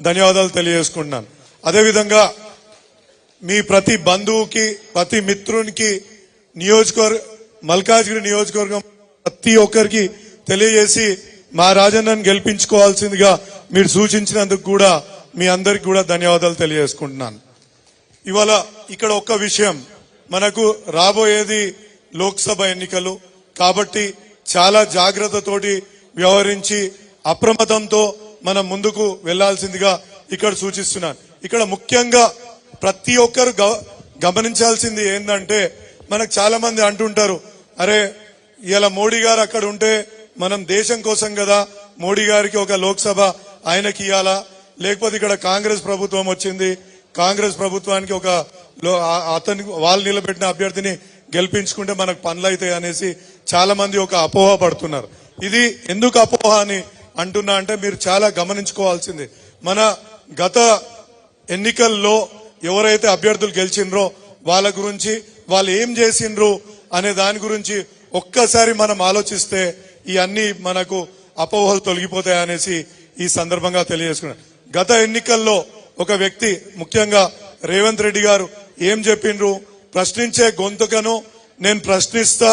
ధన్యవాదాలు తెలియజేసుకుంటున్నాను. అదేవిధంగా మీ ప్రతి బంధువుకి ప్రతి మిత్రునికి నియోజకవర్గ మల్కాజ్గిరి నియోజకవర్గం ప్రతి ఒక్కరికి తెలియజేసి మా రాజన్నను గెలిపించుకోవాల్సిందిగా మీరు సూచించినందుకు కూడా మీ అందరికి కూడా ధన్యవాదాలు తెలియజేసుకుంటున్నాను. ఇవాళ ఇక్కడ ఒక్క విషయం. మనకు రాబోయేది లోక్సభ ఎన్నికలు. కాబట్టి చాలా జాగ్రత్తతోటి వ్యవహరించి అప్రమత్తంతో మనం ముందుకు వెళ్ళాల్సిందిగా ఇక్కడ సూచిస్తున్నాను. ఇక్కడ ముఖ్యంగా ప్రతి ఒక్కరు గ- గమనించాల్సింది ఏంటంటే మనకు చాలా మంది అంటుంటారు అరే ఇలా మోడీ గారు అక్కడ ఉంటే మనం దేశం కోసం కదా మోడీ గారికి ఒక లోక్సభ ఆయనకి ఇవ్వాలా లేకపోతే ఇక్కడ కాంగ్రెస్ ప్రభుత్వం వచ్చింది కాంగ్రెస్ ప్రభుత్వానికి ఒక లో- అతని వాళ్ళు నిలబెట్టిన అభ్యర్థిని గెలిపించుకుంటే మనకు పనులు అవుతాయి అనేసి చాలా మంది ఒక అపోహ పడుతున్నారు. ఇది ఎందుకు అపోహ అని అంటున్నా అంటే మీరు చాలా గమనించుకోవాల్సింది. మన గత ఎన్నికల్లో ఎవరైతే అభ్యర్థులు గెలిచిండ్రో వాళ్ళ గురించి వాళ్ళు ఏం చేసిండ్రు అనే దాని గురించి ఒక్కసారి మనం ఆలోచిస్తే ఈ అన్ని మనకు అపోహలు తొలగిపోతాయి అనేసి ఈ సందర్భంగా తెలియజేసుకున్నాను. గత ఎన్నికల్లో ఒక వ్యక్తి ముఖ్యంగా రేవంత్ రెడ్డి గారు ఏం చెప్పిండ్రు? ప్రశ్నించే గొంతుకను నేను ప్రశ్నిస్తా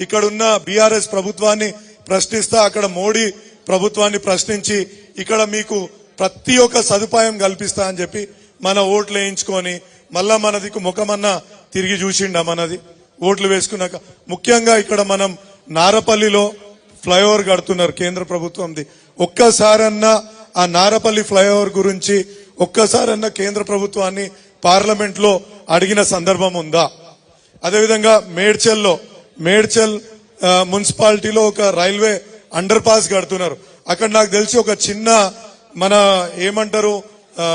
ఇక్కడున్న బీఆర్ఎస్ ప్రభుత్వాన్ని ప్రశ్నిస్తా అక్కడ మోడీ ప్రభుత్వాన్ని ప్రశ్నించి ఇక్కడ మీకు ప్రతి ఒక్క సదుపాయం కల్పిస్తా అని చెప్పి మన ఓట్లు వేయించుకొని మళ్ళా మనదికు ముఖమన్నా తిరిగి చూసిండా మనది. ఓట్లు వేసుకున్నాక ముఖ్యంగా ఇక్కడ మనం నారపల్లిలో ఫ్లైఓవర్ కడుతున్నారు కేంద్ర ప్రభుత్వంది. ఒక్కసారన్నా ఆ నారపల్లి ఫ్లైఓవర్ గురించి ఒక్కసారన్నా కేంద్ర ప్రభుత్వాన్ని పార్లమెంట్లో అడిగిన సందర్భం ఉందా? అదేవిధంగా మేడ్చల్లో మేడ్చల్ మున్సిపాలిటీలో ఒక రైల్వే అండర్ పాస్ కడుతున్నారు. అక్కడ నాకు తెలిసి ఒక చిన్న మన ఏమంటారు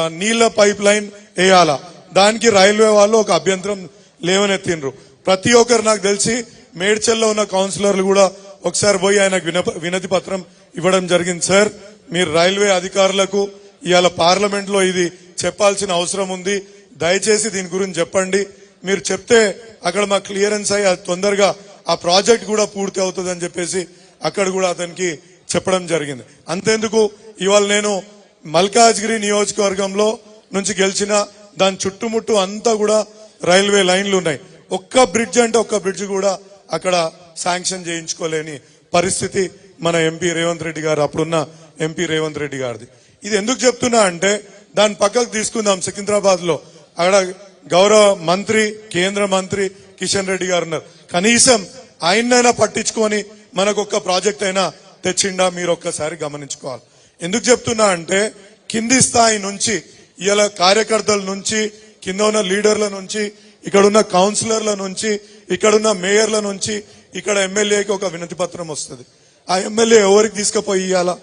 నీళ్ళ పైప్ లైన్ వేయాలా. దానికి రైల్వే వాళ్ళు ఒక అభ్యంతరం లేవనెత్తిండ్రు. ప్రతి ఒక్కరు నాకు తెలిసి మేడ్చల్లో ఉన్న కౌన్సిలర్లు కూడా ఒకసారి పోయి ఆయనకు వినప- వినతి పత్రం ఇవ్వడం జరిగింది. సార్ మీరు రైల్వే అధికారులకు ఇవాళ పార్లమెంట్లో ఇది చెప్పాల్సిన అవసరం ఉంది. దయచేసి దీని గురించి చెప్పండి. మీరు చెప్తే అక్కడ మా క్లియరెన్స్ అయ్యి అది తొందరగా ఆ ప్రాజెక్ట్ కూడా పూర్తి అవుతుంది అని చెప్పేసి అక్కడ కూడా అతనికి చెప్పడం జరిగింది. అంతేందుకు ఇవాళ నేను మల్కాజ్గిరి నియోజకవర్గంలో నుంచి గెలిచిన దాని చుట్టుముట్టు అంతా కూడా రైల్వే లైన్లు ఉన్నాయి. ఒక్క బ్రిడ్జ్ అంటే ఒక్క బ్రిడ్జ్ కూడా అక్కడ శాంక్షన్ చేయించుకోలేని పరిస్థితి మన ఎంపీ రేవంత్ రెడ్డి గారు అప్పుడున్న ఎంపీ రేవంత్ రెడ్డి గారిది. ఇది ఎందుకు చెప్తున్నా అంటే దాని పక్కకు తీసుకుందాం సికింద్రాబాద్లో అక్కడ గౌరవ మంత్రి కేంద్ర మంత్రి కిషన్ రెడ్డి గారు ఉన్నారు. కనీసం ఆయన్నైనా పట్టించుకొని మనకొక ప్రాజెక్ట్ అయినా తెచ్చిండా మీరు ఒక్కసారి గమనించుకోవాలి. ఎందుకు చెప్తున్నా అంటే కింది స్థాయి నుంచి ఇలా కార్యకర్తల నుంచి కింద ఉన్న లీడర్ల నుంచి ఇక్కడున్న కౌన్సిలర్ల నుంచి ఇక్కడున్న మేయర్ల నుంచి ఇక్కడ ఎమ్మెల్యేకి ఒక వినతి పత్రం వస్తుంది. ఆ ఎమ్మెల్యే ఎవరికి తీసుకుపోయి ఇవ్వాలా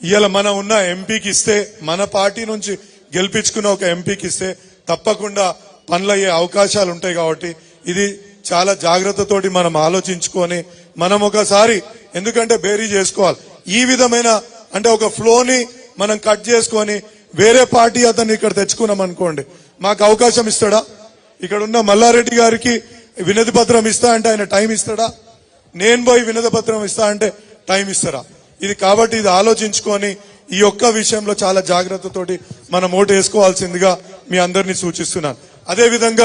ఇవాళ మన ఉన్న ఎంపీకి ఇస్తే మన పార్టీ నుంచి గెలిపించుకున్న ఒక ఎంపీకి ఇస్తే తప్పకుండా పనులయ్యే అవకాశాలు ఉంటాయి కాబట్టి ఇది చాలా జాగ్రత్తతోటి మనం ఆలోచించుకొని మనం ఒకసారి ఎందుకంటే బేరీ చేసుకోవాలి. ఈ విధమైన అంటే ఒక ఫ్లోని మనం కట్ చేసుకొని వేరే పార్టీ అతన్ని ఇక్కడ తెచ్చుకున్నాం అనుకోండి. మాకు అవకాశం ఇస్తాడా? ఇక్కడ ఉన్న మల్లారెడ్డి గారికి వినతి పత్రం ఇస్తా అంటే ఆయన టైం ఇస్తాడా? నేను పోయి వినతి పత్రం ఇస్తా అంటే టైం ఇస్తారా? ఇది కాబట్టి ఇది ఆలోచించుకొని ఈ ఒక్క విషయంలో చాలా జాగ్రత్తతోటి మనం ఓటు వేసుకోవాల్సిందిగా మీ అందరినీ సూచిస్తున్నాను. అదేవిధంగా